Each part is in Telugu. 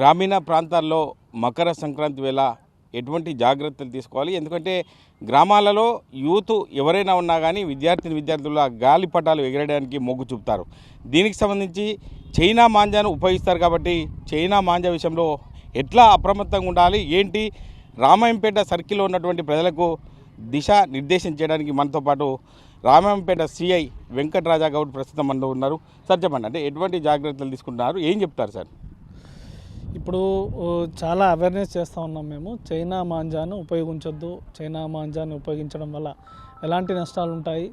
గ్రామీణ ప్రాంతాల్లో మకర సంక్రాంతి వేళ ఎటువంటి జాగ్రత్తలు తీసుకోవాలి? ఎందుకంటే గ్రామాలలో యూత్ ఎవరైనా ఉన్నా కానీ విద్యార్థిని విద్యార్థులు గాలిపటాలు ఎగరడానికి మొగ్గు చూపుతారు. దీనికి సంబంధించి చైనా మాంజాను ఉపయోగిస్తారు కాబట్టి చైనా మాంజా విషయంలో ఎట్లా అప్రమత్తంగా ఉండాలి? ఏంటి? రామాయంపేట సర్కిల్లో ఉన్నటువంటి ప్రజలకు దిశ నిర్దేశం చేయడానికి మనతో పాటు రామాయంపేట సిఐ వెంకటరాజా గౌడ్ ప్రస్తుతం మనలో ఉన్నారు. సార్ చెప్పండి అంటే ఎటువంటి జాగ్రత్తలు తీసుకుంటున్నారు? ఏం చెప్తారు సార్? ఇప్పుడు చాలా అవేర్నెస్ చేస్తూ ఉన్నాం మేము. చైనా మాంజాను ఉపయోగించొద్దు. చైనా మాంజాను ఉపయోగించడం వల్ల ఎలాంటి నష్టాలు ఉంటాయి?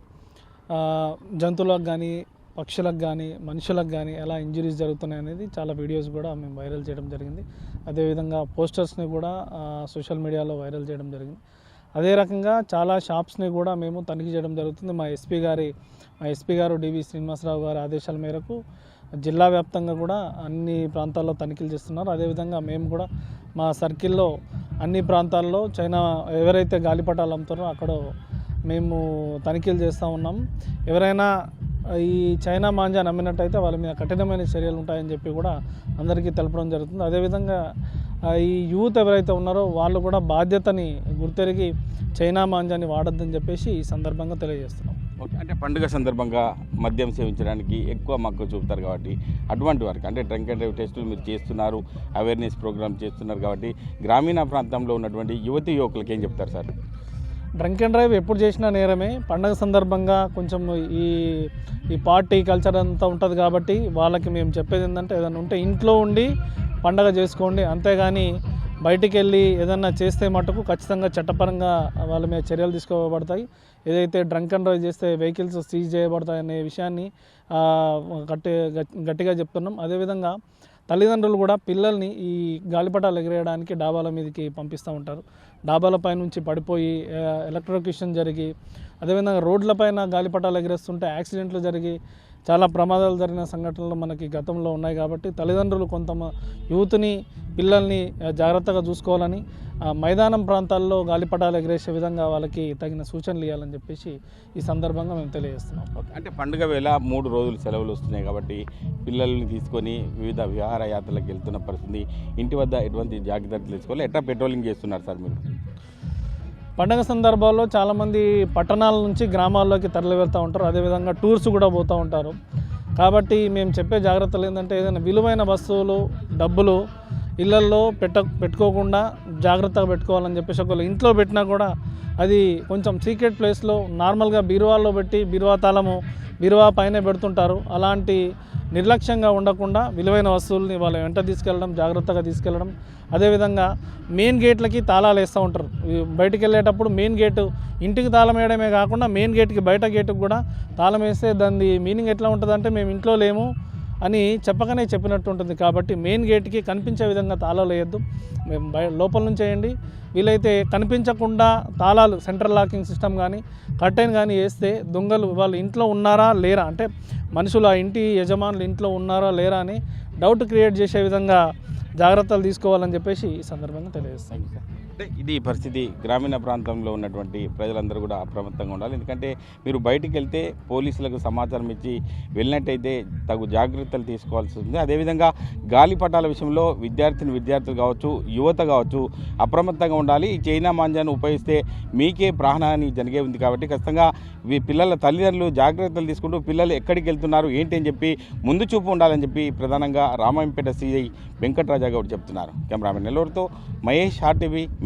జంతువులకు కానీ పక్షులకు కానీ మనుషులకు కానీ ఎలా ఇంజురీస్ జరుగుతున్నాయి అనేది చాలా వీడియోస్ కూడా మేము వైరల్ చేయడం జరిగింది. అదేవిధంగా పోస్టర్స్ని కూడా సోషల్ మీడియాలో వైరల్ చేయడం జరిగింది. అదే రకంగా చాలా షాప్స్ని కూడా మేము తనిఖీ చేయడం జరుగుతుంది. మా ఎస్పీ గారి మా ఎస్పీ గారు డివి శ్రీనివాసరావు గారి ఆదేశాల మేరకు జిల్లా వ్యాప్తంగా కూడా అన్ని ప్రాంతాల్లో తనిఖీలు చేస్తున్నారు. అదేవిధంగా మేము కూడా మా సర్కిల్లో అన్ని ప్రాంతాల్లో చైనా ఎవరైతే గాలిపటాలు అమ్ముతారో అక్కడ మేము తనిఖీలు చేస్తూ ఉన్నాం. ఎవరైనా ఈ చైనా మాంజా నమ్మినట్టయితే వాళ్ళ మీద కఠినమైన చర్యలు ఉంటాయని చెప్పి కూడా అందరికీ తెలపడం జరుగుతుంది. అదేవిధంగా ఈ యూత్ ఎవరైతే ఉన్నారో వాళ్ళు కూడా బాధ్యతని గుర్తెరిగి చైనా మాంజాని వాడొద్దని చెప్పేసి ఈ సందర్భంగా తెలియజేస్తున్నాం. ఓకే అంటే పండుగ సందర్భంగా మద్యం సేవించడానికి ఎక్కువ మక్కువ చూపుతారు కాబట్టి అటువంటి వారికి అంటే డ్రంక్ అండ్ డ్రైవ్ టెస్టులు మీరు చేస్తున్నారు అవేర్నెస్ ప్రోగ్రామ్ చేస్తున్నారు కాబట్టి గ్రామీణ ప్రాంతంలో ఉన్నటువంటి యువతి యువకులకి ఏం చెప్తారు సార్? డ్రంక్ అండ్ డ్రైవ్ ఎప్పుడు చేసినా నేరమే. పండగ సందర్భంగా కొంచెం ఈ ఈ పార్టీ కల్చర్ అంతా ఉంటుంది కాబట్టి వాళ్ళకి మేము చెప్పేది ఏంటంటే ఏదైనా ఉంటే ఇంట్లో ఉండి పండగ చేసుకోండి. అంతేగాని బయటికి వెళ్ళి ఏదన్నా చేస్తే మటుకు ఖచ్చితంగా చట్టపరంగా వాళ్ళ మీద చర్యలు తీసుకోబడతాయి. ఏదైతే డ్రంక్ అండ్ డ్రైవ్ చేస్తే వెహికల్స్ సీజ్ చేయబడతాయి అనే విషయాన్ని గట్టి గట్టిగా చెప్తున్నాం. అదేవిధంగా తల్లిదండ్రులు కూడా పిల్లల్ని ఈ గాలిపటాలు ఎగిరేయడానికి డాబాల మీదకి పంపిస్తూ ఉంటారు. డాబాల పై నుంచి పడిపోయి ఎలక్ట్రోక్యూషన్ జరిగి అదేవిధంగా రోడ్లపైన గాలిపటాలు ఎగిరేస్తుంటే యాక్సిడెంట్లు జరిగి చాలా ప్రమాదాలు జరిగిన సంఘటనలు మనకి గతంలో ఉన్నాయి కాబట్టి తల్లిదండ్రులు కొంత యూత్ని పిల్లల్ని జాగ్రత్తగా చూసుకోవాలని ఆ, మైదానం ప్రాంతాల్లో గాలిపటాలు ఎగిరేసే విధంగా వాళ్ళకి తగిన సూచనలు ఇవ్వాలని చెప్పేసి ఈ సందర్భంగా మేము తెలియజేస్తున్నాం. అంటే పండుగ వేళ మూడు రోజులు సెలవులు వస్తున్నాయి కాబట్టి పిల్లల్ని తీసుకొని వివిధ విహారయాత్రలకు వెళ్తున్న పరిస్థితి. ఇంటి వద్ద ఎటువంటి జాగ్రత్తలు తీసుకోవాలి? ఎట్లా పెట్రోలింగ్ చేస్తున్నారు సార్ మీరు? పండగ సందర్భాల్లో చాలామంది పట్టణాల నుంచి గ్రామాల్లోకి తరలి వెళ్తూ ఉంటారు. అదేవిధంగా టూర్స్ కూడా పోతూ ఉంటారు. కాబట్టి మేము చెప్పే జాగ్రత్తలు ఏంటంటే ఏదైనా విలువైన వస్తువులు డబ్బులు ఇళ్ళల్లో పెట్ట పెట్టుకోకుండా జాగ్రత్తగా పెట్టుకోవాలని చెప్పేసి ఒకవేళ ఇంట్లో పెట్టినా కూడా అది కొంచెం సీక్రెట్ ప్లేస్లో నార్మల్గా బీరువాల్లో పెట్టి బీరువా తాళము బీరువా పైనే పెడుతుంటారు. అలాంటి నిర్లక్ష్యంగా ఉండకుండా విలువైన వస్తువుల్ని వాళ్ళ వెంట తీసుకెళ్ళడం జాగ్రత్తగా తీసుకెళ్ళడం. అదేవిధంగా మెయిన్ గేట్లకి తాళాలు వేస్తూ ఉంటారు. బయటికి వెళ్ళేటప్పుడు మెయిన్ గేటు ఇంటికి తాళం వేయడమే కాకుండా మెయిన్ గేట్కి బయట గేటుకు కూడా తాళం వేస్తే దాని మీనింగ్ ఎట్లా ఉంటుందంటే మేము ఇంట్లో లేము అని చెప్పకనే చెప్పినట్టు ఉంటుంది. కాబట్టి మెయిన్ గేట్కి కనిపించే విధంగా తాళాలు వేయద్దు. మేము బయ లోపల నుంచి వేయండి. వీలైతే కనిపించకుండా తాళాలు సెంట్రల్ లాకింగ్ సిస్టమ్ కానీ కర్టైన్ కానీ వేస్తే దొంగలు వాళ్ళు ఇంట్లో ఉన్నారా లేరా? అంటే మనుషులు ఆ ఇంటి యజమానులు ఇంట్లో ఉన్నారా లేరా అని డౌట్ క్రియేట్ చేసే విధంగా జాగ్రత్తలు తీసుకోవాలని చెప్పేసి ఈ సందర్భంగా తెలియజేస్తాను అంటే ఇది పరిస్థితి గ్రామీణ ప్రాంతంలో ఉన్నటువంటి ప్రజలందరూ కూడా అప్రమత్తంగా ఉండాలి. ఎందుకంటే మీరు బయటికి వెళ్తే పోలీసులకు సమాచారం ఇచ్చి వెళ్ళినట్టయితే తగు జాగ్రత్తలు తీసుకోవాల్సి ఉంది అదేవిధంగా గాలిపటాల విషయంలో విద్యార్థిని విద్యార్థులు కావచ్చు యువత కావచ్చు అప్రమత్తంగా ఉండాలి. ఈ చైనా మాంజాను ఉపయోగిస్తే మీకే ప్రాణహాని జరిగే ఉంది కాబట్టి ఖచ్చితంగా మీ పిల్లల తల్లిదండ్రులు జాగ్రత్తలు తీసుకుంటూ పిల్లలు ఎక్కడికి వెళ్తున్నారు ఏంటి అని చెప్పి ముందు చూపు ఉండాలని చెప్పి ప్రధానంగా రామాయంపేట సిఐ వెంకటరాజా గౌడ్ చెప్తున్నారు. కెమెరామెన్ నెల్లూరుతో మహేష్ హార్టీవీ